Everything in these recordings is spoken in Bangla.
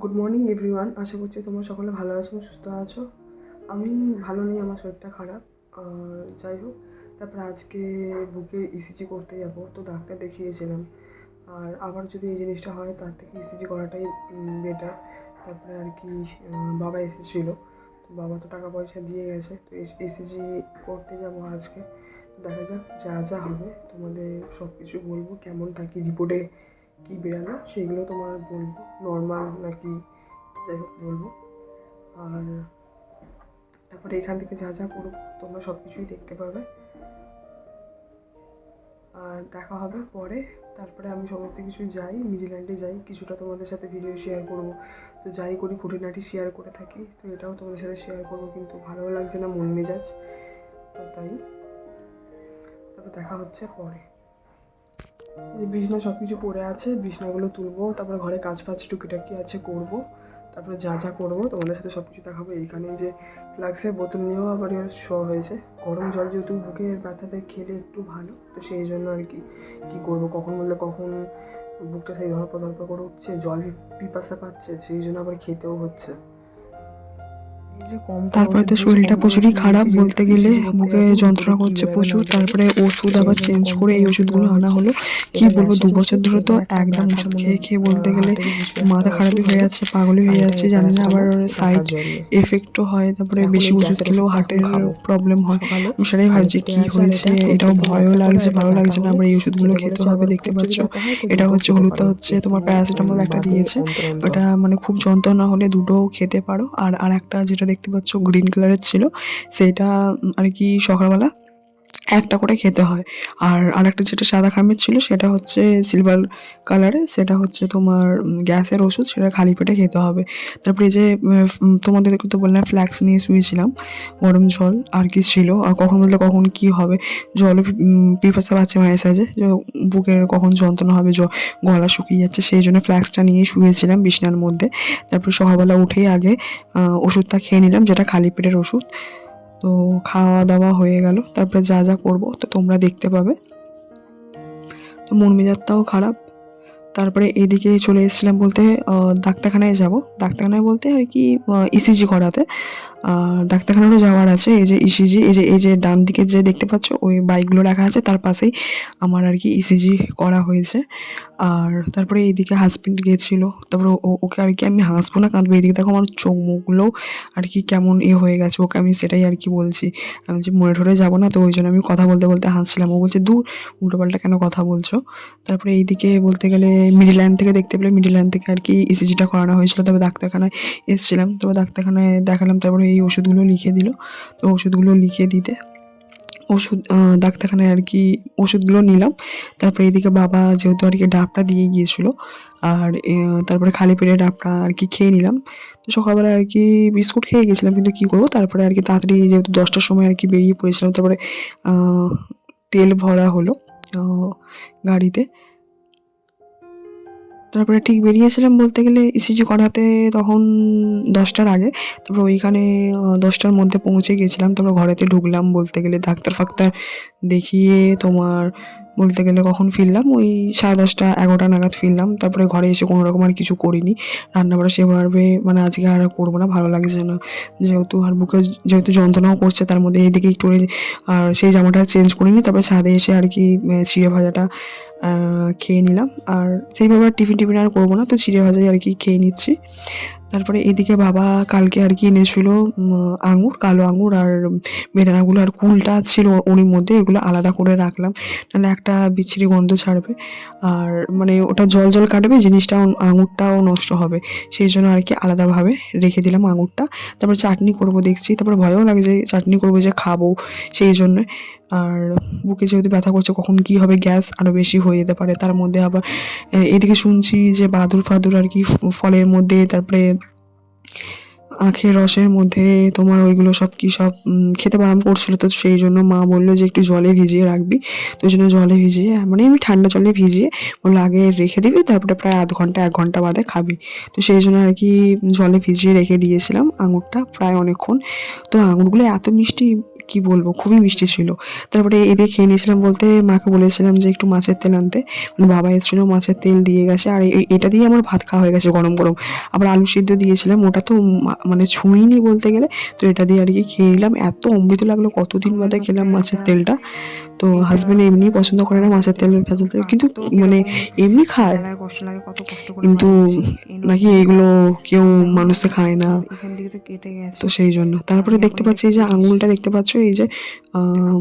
গুড মর্নিং এভরিওয়ান আশা করছি তোমরা সকলে ভালো আছো, সুস্থ আছো। আমি ভালো নেই, আমার শরীরটা খারাপ। যাই হোক, তারপরে আজকে বুকে ইসিজি করতে যাব, তো ডাক্তার দেখিয়েছিলাম। আর আবার যদি এই জিনিসটা হয়, তার থেকে ইসিজি করাটাই বেটার তারপরে আর কি বাবা এসেছিল। তো বাবা তো টাকা পয়সা দিয়ে গেছে, তো ইসিজি করতে যাব আজকে। দেখা যাক যা যা হবে, তোমাদের সব কিছু বলব। কেমন থাকি রিপোর্টে? কী বেরালো সেগুলো তোমার বলব নর্মাল নাকি যাই হোক বলব। আর তারপরে এখান থেকে যা যা করব তোমরা সব কিছুই দেখতে পাবে। আর দেখা হবে পরে। তারপরে আমি সমস্ত কিছু যাই, মিডিল্যান্ডে যাই। কিছুটা তোমাদের সাথে ভিডিও শেয়ার করব। তো যাই করি, খুঁটিনাটি শেয়ার করে থাকি। তো এটাও তোমাদের সাথে শেয়ার করব, কিন্তু ভালোও লাগছে না মন মেজাজ। তো তাই। তারপর দেখা হচ্ছে পরে। বিছনা সব কিছু পড়ে আছে, বিছনাগুলো তুলবো, তারপরে ঘরে কাজ ফাজ টুকিটাকি আছে করব, তারপরে যা যা করব, তোমাদের সাথে সব কিছু দেখাবো। এইখানে যে ফ্লাক্সের বোতল নিয়েও আবার শো হয়েছে। গরম জল যেহেতু বুকের ব্যথাতে খেলে একটু ভালো, তো সেই জন্য আর কি, কী করব, কখন বললে কখন বুকটা সেই ধরপা ধরপা করে উঠছে, জল পিপাসা পাচ্ছে, সেই জন্য আবার খেতেও হচ্ছে। তারপরে তো শরীরটা প্রচুরই খারাপ বলতে গেলে বুকে যন্ত্রণা করছে প্রচুর তারপরে ওষুধ আবার চেঞ্জ করে এই ওষুধগুলো আনা হলো। কি বলব দু বছর ধরে তো একদম ওষুধ খেয়ে খেয়ে বলতে গেলে মাথা খারাপই হয়ে যাচ্ছে পাগলই হয়ে যাচ্ছে জানি না আবার সাইড এফেক্টও হয় তারপরে বেশি ওষুধ খেলেও হার্টের প্রবলেম হয়। আমি সেটাই ভাবছি কী হয়েছে? এটাও ভয়ও লাগছে ভালো লাগছে না আবার এই ওষুধগুলো খেতে হবে দেখতে পাচ্ছ? এটা হচ্ছে হলুদটা হচ্ছে তোমার প্যারাসিটামল একটা দিয়েছে ওটা মানে খুব যন্ত্রণা হলে দুটো খেতে পারো আর আর একটা যেটা দেখতে পাচ্ছ গ্রিন কালারের ছিল। সেটা আর কি সকালবেলা একটা করে খেতে হয়। আর আরেকটা যেটা সাদা খামের ছিল সেটা হচ্ছে সিলভার কালারের সেটা হচ্ছে তোমার গ্যাসের ওষুধ সেটা খালি পেটে খেতে হবে। তারপরে যে তোমাদেরকে তো বললাম ফ্ল্যাক্স নিয়ে শুয়েছিলাম গরম জল আর কি ছিল। আর কখন বলতে কখন কি হবে? জলে উম, পিপাসা পাচ্ছে মায়ের সাজে যে বুকের কখন যন্ত্রণা হবে গলা শুকিয়ে যাচ্ছে সেই জন্য ফ্ল্যাক্সটা নিয়ে শুয়েছিলাম বিছনার মধ্যে। তারপর সকালবেলা উঠেই আগে ওষুধটা খেয়ে নিলাম যেটা খালি পেটের ওষুধ। তো খাওয়া দাওয়া হয়ে গেল, তারপরে যা যা করব তো তোমরা দেখতে পাবে। তো মন মেজাজটাও খারাপ। তারপরে এদিকে চলে এসেছিলাম বলতে ডাক্তারখানায় যাব। ডাক্তারখানায় বলতে আর কি ইসিজি করাতে। আর ডাক্তারখানারও যাওয়ার আছে, এই যে ইসিজি এই যে এই যে ডান দিকে যে দেখতে পাচ্ছ, ওই বাইকগুলো রাখা আছে, তার পাশেই আমার আর কি ইসিজি করা হয়েছে। আর তারপরে এইদিকে হাজবেন্ড গিয়েছিল তারপরে ওকে আর কি আমি হাসবো না, কাঁদবো। এইদিকে দেখো আমার চোখ মুখগুলো আর কি কেমন এ হয়ে গেছে, ওকে আমি সেটাই আর কি বলছি। আমি যে মনে ঠরে যাব না তো? ওই জন্য আমি কথা বলতে বলতে হাসছিলাম। ও বলছে, দূর, উল্টোপাল্টা কেন কথা বলছো? তারপরে এইদিকে বলতে গেলে মিডিল্যান্ড থেকে দেখতে পেলে মিডিল্যান্ড থেকে আর কি ইসিজিটা করানো হয়েছিল তবে ডাক্তারখানায় এসেছিলাম। তবে ডাক্তারখানায় দেখালাম, তারপরে এই ওষুধগুলো লিখে দিল। তো ওষুধগুলো লিখে দিতে ওষুধ ডাক্তারখানায় আর কি ওষুধগুলো নিলাম। তারপরে এদিকে বাবা যেহেতু আর কি ডাবটা দিয়ে গিয়েছিল, আর তারপরে খালি পেটে ডাবটা আর কি খেয়ে নিলাম। তো সকালবেলা আর কি বিস্কুট খেয়ে গেছিলাম, কিন্তু কী করব? তারপরে আর কি তাড়াতাড়ি যেহেতু দশটার সময় আর কি বেরিয়ে পড়েছিলাম, তারপরে তেল ভরা হলো গাড়িতে। তারপরে ঠিক বেরিয়েছিলাম বলতে গেলে ইসিজি করাতে তখন দশটার আগে। তারপর ওইখানে দশটার মধ্যে পৌঁছে গেছিলাম। তারপর ঘরেতে ঢুকলাম বলতে গেলে ডাক্তার ফাক্তার দেখিয়ে তোমার বলতে গেলে কখন ফিরলাম? ওই সাড়ে দশটা, এগারোটা নাগাদ ফিরলাম। তারপরে ঘরে এসে কোনো রকম আর কিছু করিনি। রান্না বাড়া সেভাবে মানে আজকে আর করব না, ভালো লাগছে না যেহেতু আর বুকে যেহেতু যন্ত্রণাও করছে, তার মধ্যে এইদিকে একটু আর সেই জামাটা চেঞ্জ করিনি, তারপরে ছাদে এসে আর কি চিড়ে ভাজাটা খেয়ে নিলাম। আর সেইভাবে আর টিফিন টিফিন আর করব না, তো চিড়ে ভাজাই আর কি খেয়ে নিচ্ছি। তারপরে এদিকে বাবা কালকে আর কি এনেছিল আঙুর, কালো আঙুর আর বেদানাগুলো আর কুলটা ছিল ওর মধ্যে, এগুলো আলাদা করে রাখলাম। নাহলে একটা বিচ্ছিরি গন্ধ ছাড়বে। আর মানে ওটা জল জল কাটবে জিনিসটা আঙুরটাও নষ্ট হবে। সেই জন্য আর কি আলাদাভাবে রেখে দিলাম আঙুরটা। তারপর চাটনি করব দেখছি, তারপর ভয়ও লাগে যে চাটনি করব যে খাব সেই জন্য। আর বুকে যেহেতু ব্যথা করছে, কখন কি হবে? গ্যাস আরও বেশি হয়ে যেতে পারে। তার মধ্যে আবার এদিকে শুনছি যে বাদুর ফাদুর আর কি ফলের মধ্যে, তারপরে আখের রসের মধ্যে তোমার ওইগুলো সব কি সব খেতে বারণ করছিল। তো সেই জন্য মা বলল যে একটু জলে ভিজিয়ে রাখবি। তো ওই জন্য জলে ভিজিয়ে মানে আমি ঠান্ডা জলে ভিজিয়ে বলল, আগে রেখে দিবি, তারপরে প্রায় আধ ঘণ্টা, এক ঘণ্টা বাদে খাবি। তো সেই জন্য আর কি জলে ভিজিয়ে রেখে দিয়েছিলাম আঙুরটা প্রায় অনেকক্ষণ। তো আঙুরগুলো এত মিষ্টি কি বলব? খুবই মিষ্টি ছিল। তারপরে এদের খেয়ে নিয়েছিলাম বলতে মাকে বলেছিলাম যে একটু মাছের তেল আনতে। মানে বাবা এসেছিল মাছের তেল দিয়ে গেছে। আর এটা দিয়ে আমার ভাত খাওয়া হয়ে গেছে গরম গরম। আবার আলু সিদ্ধ দিয়েছিলাম ওটা তো মানে ছুঁইনি বলতে গেলে। তো এটা দিয়ে আর কি খেয়ে নিলাম। এত অমৃত লাগল কতদিন বাদে খেলাম মাছের তেলটা। তো হাজব্যান্ড এমনি পছন্দ করে না মাছের তেল ভেজাল তেল কিন্তু মানে এমনি খায়। কষ্ট লাগে কত কিন্তু নাকি এগুলো কেউ মানুষে খায় না। তো সেই জন্য। তারপরে দেখতে পাচ্ছি যে আঙুলটা দেখতে পাচ্ছ? এই যে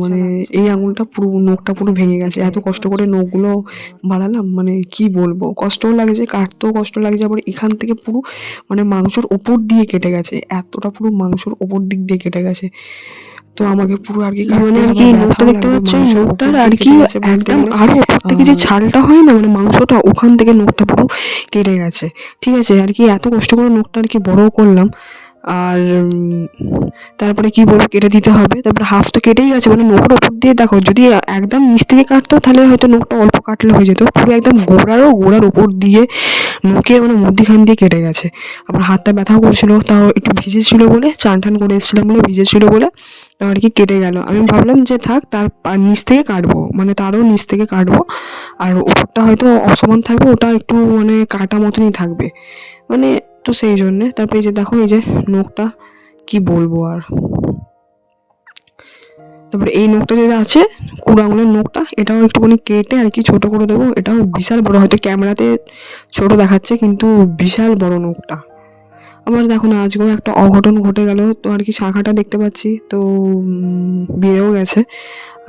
মানে এই আঙুলটা পুরো নখটা পুরো ভেঙে গেছে। এত কষ্ট করে নখগুলো বাড়ালাম মানে কি বলব? কষ্টও লাগছে কাটতেও কষ্ট লাগছে আবার এখান থেকে পুরো মানে মাংসর ওপর দিয়ে কেটে গেছে। এতটা পুরো মাংসর ওপর দিক দিয়ে কেটে গেছে। তো আমাকে পুরো আর কি মানে আর কি নোটটা দেখতে পাচ্ছ নোটটার আর কি একদম আরও ওপর থেকে যে ছালটা হয় না মানে মাংসটা ওখান থেকে নোটটা পুরো কেটে গেছে। ঠিক আছে আর কি এত কষ্ট করে নোটটা আর কি বড়ও করলাম। আর তারপরে কি বলব, কেটে দিতে হবে। তারপরে হাফ তো কেটেই গেছে মানে নোটের ওপর দিয়ে দেখো, যদি একদম নিচ থেকে কাটতো তাহলে হয়তো নোটটা অল্প কাটলে হয়ে যেত। পুরো একদম গোড়ারও, গোড়ার ওপর দিয়ে নোকের মানে মধ্যিখান দিয়ে কেটে গেছে। আবার হাতটা ব্যথাও করছিল, তাও একটু ভিজেছিল বলে চান টান করে এসেছিলাম বলে ভিজেছিল বলে আর কি কেটে গেল। আমি ভাবলাম যে থাক, তার নিচ থেকে কাটবো মানে তারও নিচ থেকে কাটবো। আর ওপরটা হয়তো অসমান থাকবে, ওটা একটু মানে কাটা মতনই থাকবে। মানে তো সেই জন্যে। তারপরে এই যে দেখো, এই যে নখটা কি বলব আর? তারপরে এই নখটা যেটা আছে, কুড়ো আঙুলের নখটা, এটাও একটুখানি কেটে আর কি ছোট করে দেবো। এটাও বিশাল বড়, হয়তো ক্যামেরাতে ছোট দেখাচ্ছে, কিন্তু বিশাল বড় নখটা। আবার দেখো না, আজকেও একটা অঘটন ঘটে গেল, তো আর কি শাখাটা দেখতে পাচ্ছি, তো বেড়েও গেছে।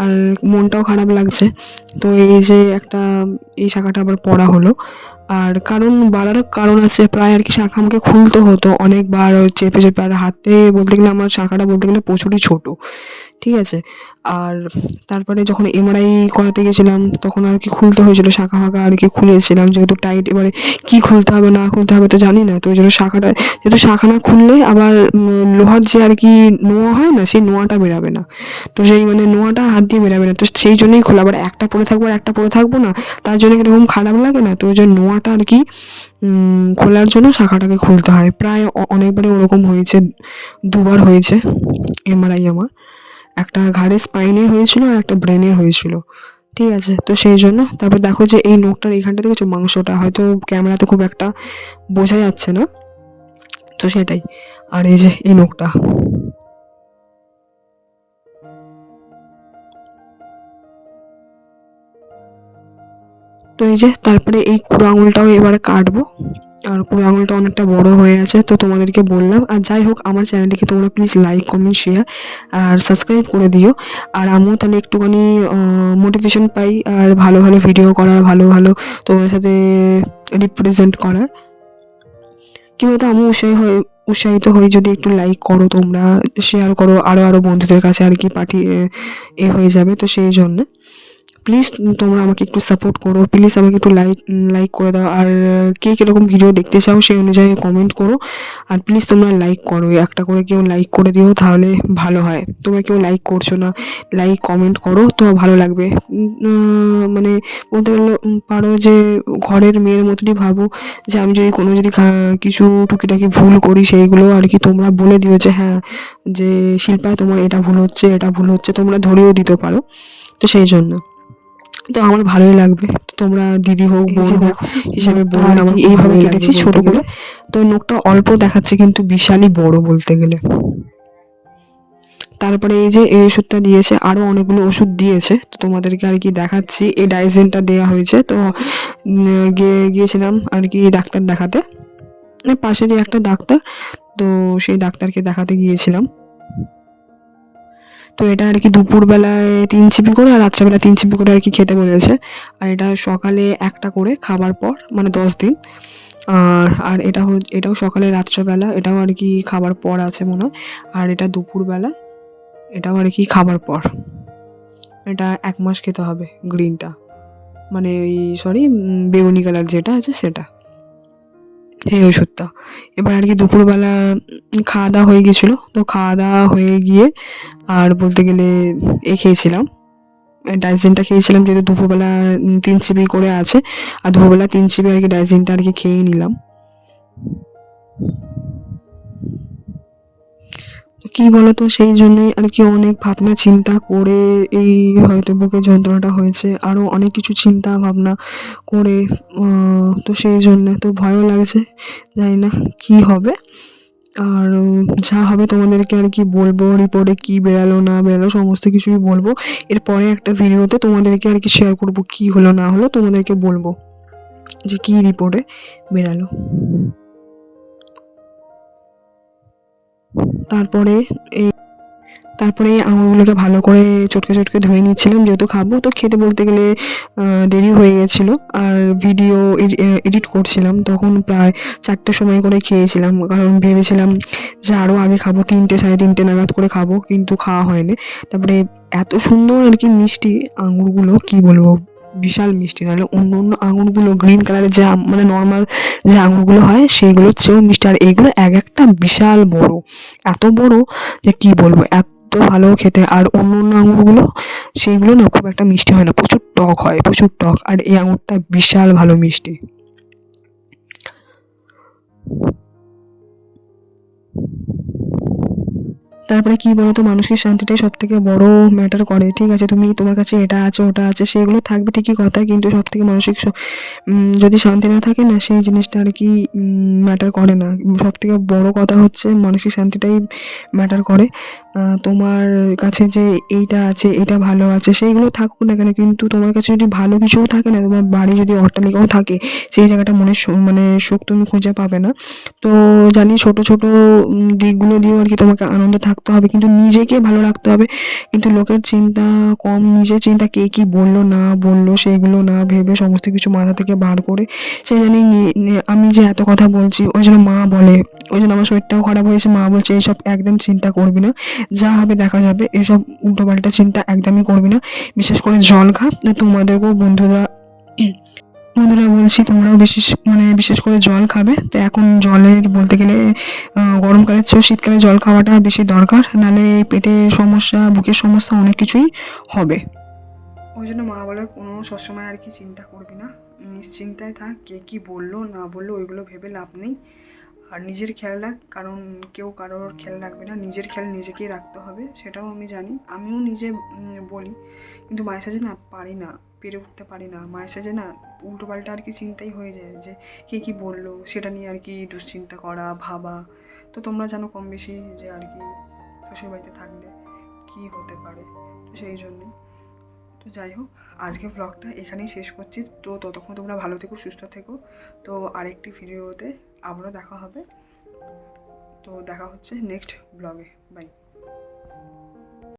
আর মনটাও খারাপ লাগছে। তো এই যে একটা, এই শাখাটা আবার পড়া হলো। আর কারণ বাড়ার কারণ আছে। প্রায় আর কি শাখা আমাকে খুলতে হতো। অনেকবার চেপে চেপে আর হাতে বলতে গেলে আমার শাখাটা বলতে গেলে প্রচুরই ছোট। ঠিক আছে। আর তারপরে যখন এমআরআই করাতে গেছিলাম, তখন আর কি খুলতে হয়েছিল, শাখা ফাঁকা আর কি খুলেছিলাম। যেহেতু টাইট এবারে কি খুলতে হবে, না খুলতে হবে তো জানি না। তো ওই জন্য শাখাটা, যেহেতু শাখা না খুললে আবার লোহার যে আর কি নোয়া হয় না, সেই নোয়াটা বেরাবে না। তো সেই মানে নোয়াটা হাত দিয়ে বেরাবে না। তো সেই জন্যই খোলা। আবার একটা পরে থাকব আর একটা পরে থাকব না, তার জন্য এরকম খারাপ লাগে না। তো ওই জন্য নোয়াটা আর কি খোলার জন্য শাখাটাকে খুলতে হয়। প্রায় অনেকবারই ওরকম হয়েছে, দুবার হয়েছে এমআরআই আমার। একটা ঘাড়ে স্পাইনে হয়েছিল আর একটা ব্রেনে হয়েছিল। ঠিক আছে? তো সেই জন্য তারপর দেখো যে এই নোকটার এইখানটা দেখেছ? মাংসটা। হয়তো ক্যামেরাতে খুব একটা বোঝা যাচ্ছে না। তো সেটাই। আর এই যে এই নোকটা তো এই যে তারপরে এই কুড়ো আঙুলটাও এবারে কাটবো। আর কুড়ো আঙুলটা অনেকটা বড় হয়ে আছে, তো তোমাদেরকে বললাম। আর যাই হোক, আমার চ্যানেলটিকে তোমরা প্লিজ লাইক কমেন্ট শেয়ার আর সাবস্ক্রাইব করে দিও। আর আমিও তাহলে একটুখানি মোটিভেশন পাই আর ভালো ভালো ভিডিও করার, ভালো ভালো তোমার সাথে রিপ্রেজেন্ট করার। কি বলতো আমি উৎসাহী হয়ে উৎসাহিত হই যদি একটু লাইক করো তোমরা শেয়ার করো আরও আরও বন্ধুদের কাছে আর কি পাঠিয়ে, এ হয়ে যাবে, তো সেই জন্য। প্লিজ তোমরা আমাকে একটু সাপোর্ট করো। প্লিজ আমাকে একটু লাইক লাইক করে দাও। আর কে কীরকম ভিডিও দেখতে চাও সেই অনুযায়ী কমেন্ট করো। আর প্লিজ তোমরা লাইক করো। একটা করে কেউ লাইক করে দিও তাহলে ভালো হয়। তোমরা কেউ লাইক করছ না লাইক কমেন্ট করো তো ভালো লাগবে। মানে বলতে পারো যে ঘরের মেয়ের মতনই ভাবো যে আমি যদি কোনো যদি কিছু টুকিটাকি ভুল করি সেইগুলো আর কি তোমরা বলে দিও যে হ্যাঁ যে শিল্পা তোমার এটা ভুল হচ্ছে, এটা ভুল হচ্ছে, তোমরা ধরেও দিতে পারো। তো সেই জন্য। তো আমার ভালোই লাগবে। তো তোমরা দিদি হোক বোন হোক হিসেবে বোন আমাকে এইভাবে কেটেছি ছোট করে। তো নোকটা অল্প দেখাচ্ছে কিন্তু বিশালই বড় বলতে গেলে। তারপরে এই যে এই ওষুধটা দিয়েছে আরও অনেকগুলো ওষুধ দিয়েছে। তো তোমাদেরকে আর কি দেখাচ্ছি। এই ডাইজেনটা দেওয়া হয়েছে। তো গিয়ে গিয়েছিলাম আর কি ডাক্তার দেখাতে। পাশেরই একটা ডাক্তার। তো সেই ডাক্তারকে দেখাতে গিয়েছিলাম। তো এটা আর কি দুপুরবেলায় তিন চিপি করে আর রাত্রেবেলা তিন চিপি করে আর কি খেতে বলেছে আর এটা সকালে একটা করে খাবার পর মানে দশ দিন। আর আর এটা এটাও সকালে রাত্রেবেলা, এটাও আর কি খাবার পর আছে মনে হয়। আর এটা দুপুরবেলা, এটাও আর কি খাবার পর। এটা এক মাস খেতে হবে, গ্রিনটা। মানে ওই সরি বেগুনি কালার যেটা আছে সেটা। সেই ওষুধটা। এবার আর কি দুপুরবেলা খাওয়া দাওয়া হয়ে গেছিল। তো খাওয়া দাওয়া হয়ে গিয়ে আর বলতে গেলে এ খেয়েছিলাম। ডাইজিনটা খেয়েছিলাম যেহেতু দুপুরবেলা তিন চিবি করে আছে। আর দুপুরবেলা তিন চিবি আর কি ডাইজিনটা আর কি খেয়ে নিলাম। কি বলতো? সেই জন্যই আর কি অনেক ভাবনা চিন্তা করে এই হয়তো বুকে যন্ত্রণাটা হয়েছে। আরও অনেক কিছু চিন্তা ভাবনা করে তো সেই জন্য তো ভয়ও লাগছে। জানি না কি হবে। আর যা হবে তোমাদেরকে আর কি বলব রিপোর্টে কি বেরালো, না বেরালো, সমস্ত কিছুই বলব। এরপরে একটা ভিডিওতে তোমাদেরকে আর কি শেয়ার করব, কি হলো, না হলো তোমাদেরকে বলব যে কি রিপোর্টে বেরালো। তারপরে এই তারপরে এই আঙুরগুলোকে ভালো করে চটকে চটকে ধুয়ে নিচ্ছিলাম যেহেতু খাব। তো খেতে বলতে গেলে দেরি হয়ে গেছিল। আর ভিডিও এডিট করছিলাম। তখন প্রায় চারটের সময় করে খেয়েছিলাম। কারণ ভেবেছিলাম যে আরও আগে খাব, তিনটে, সাড়ে তিনটে নাগাদ করে খাব। কিন্তু খাওয়া হয়নি। তারপরে এত সুন্দর আর কি মিষ্টি আঙুরগুলো, কি বলব? বিশাল মিষ্টি নাহলে অন্য অন্য আঙুরগুলো গ্রিন কালারের যে মানে নর্মাল যে আঙুরগুলো হয় সেইগুলোর চেয়েও মিষ্টি। আর এইগুলো এক একটা বিশাল বড়। এত বড় যে কি বলব, এত ভালো খেতে। আর অন্য অন্য আঙুরগুলো, সেইগুলো না খুব একটা মিষ্টি হয় না। প্রচুর টক হয়, প্রচুর টক। আর এই আঙুরটা বিশাল ভালো মিষ্টি। তারপরে কি বলতো, মানসিক শান্তিটাই সব থেকে বড় ম্যাটার করে। ঠিক আছে, তুমি তোমার কাছে এটা আছে, ওটা আছে, সেগুলো থাকবে ঠিকই কথা, কিন্তু সব থেকে মানসিক যদি শান্তি না থাকে না, সেই জিনিসটা আর কি ম্যাটার করে না। সব থেকে বড় কথা হচ্ছে মানসিক শান্তিটাই ম্যাটার করে। তোমার কাছে যে এইটা আছে, এটা ভালো আছে, সেইগুলো থাকুক না কেন, কিন্তু তোমার কাছে যদি ভালো কিছুও থাকে না, তোমার বাড়ি যদি অট্টালিকাও থাকে, সেই জায়গাটা মনে মানে সুখ তুমি খুঁজে পাবে না। তো জানি ছোট ছোট দিকগুলো দিয়েও আর কি তোমাকে আনন্দ থাকতে হবে, কিন্তু নিজেকে ভালো রাখতে হবে। কিন্তু লোকের চিন্তা কম, নিজের চিন্তা কে কি বলল, না বলল, সেগুলো না ভেবে সমস্ত কিছু মাথা থেকে বার করে সে জানি আমি যে এত কথা বলছি, ওই জন্য মা বলে, ওই জন্য আমার শরীরটাও খারাপ হয়েছে, মা বলছে, এইসব একদম চিন্তা করবি না। যা হবে দেখা যাবে এসব উল্টোপাল্টা চিন্তা একদমই করবি না। বিশেষ করে জল খা, তোমাদেরকেও বন্ধুরা বন্ধুরা বলছি, তোমরাও বিশেষ মানে বিশেষ করে জল খাবে। তো এখন জলের বলতে গেলে গরমকালের চেয়েও শীতকালে জল খাওয়াটা বেশি দরকার। নাহলে পেটে সমস্যা, বুকের সমস্যা অনেক কিছুই হবে। ওই জন্য মা বলে, কোনো সবসময় আর কি চিন্তা করবি না। নিশ্চিন্তায় থাক, কে কী বলল, না বলল, ওইগুলো ভেবে লাভ নেই। আর নিজের খেয়াল রাখ, কারণ কেউ কারোর খেয়াল রাখবে না। নিজের খেয়াল নিজেকেই রাখতে হবে, সেটাও আমি জানি। আমিও নিজে বলি, কিন্তু মায়ের সাথে না পারি না, পেরে উঠতে পারি না। মায়ের সাথে না উল্টো পাল্টা আর কি চিন্তাই হয়ে যায় যে কে কী বলল, সেটা নিয়ে আর কি দুশ্চিন্তা করা, ভাবা। তো তোমরা জানো কম বেশি যে আর কি শ্বশুরবাড়িতে থাকলে কী হতে পারে, তো সেই জন্যই। তো যাই হোক আজকে ব্লগটা এখানেই শেষ করছি। তো ততক্ষণ তোমরা ভালো থেকো, সুস্থ থেকো। তো আরেকটি ভিডিওতে আবারও দেখা হবে। তো দেখা হচ্ছে নেক্সট ব্লগে বাই